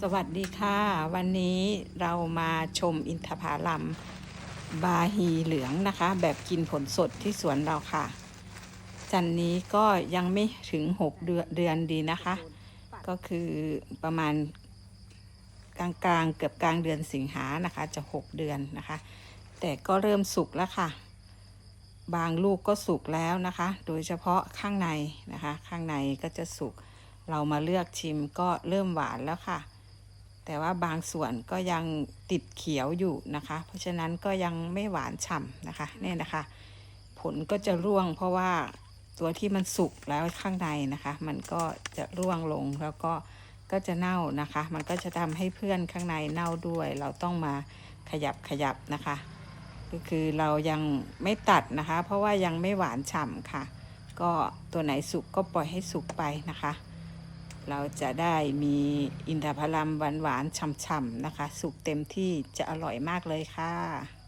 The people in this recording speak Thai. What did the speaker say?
สวัสดีค่ะ วันนี้เรามาชมอินทผลัมบาฮีเหลืองนะคะ แบบกินผลสดที่สวนเราค่ะ จันนี้ก็ยังไม่ถึง 6 เดือนเดือนดีนะคะ ก็คือประมาณกลางๆเกือบกลางเดือนสิงหานะคะ จะ 6 เดือนนะคะ แต่ก็เริ่มสุกแล้วค่ะ บางลูกก็สุกแล้วนะคะ โดยเฉพาะข้างในนะคะ ข้างในก็จะสุกเรามาเลือกชิมก็เริ่มหวานแล้วค่ะ แต่ว่าบางส่วนก็ยังติดเขียวอยู่นะคะ เพราะฉะนั้นก็ยังไม่หวานฉ่ำนะคะเนี่ยนะคะ ผลก็จะร่วงเพราะว่าตัวที่มันสุกแล้วข้างในนะคะ มันก็จะร่วงลงแล้วก็ก็จะเน่านะคะ มันก็จะทำให้เพื่อนข้างในเน่าด้วย เราต้องมาขยับขยับนะคะ ก็คือเรายังไม่ตัดนะคะ เพราะว่ายังไม่หวานฉ่ำค่ะ ก็ตัวไหนสุกก็ปล่อยให้สุกไปนะคะ เราจะได้มีอินทผลัมหวานๆฉ่ำๆนะคะ สุกเต็มที่จะอร่อยมากเลยค่ะ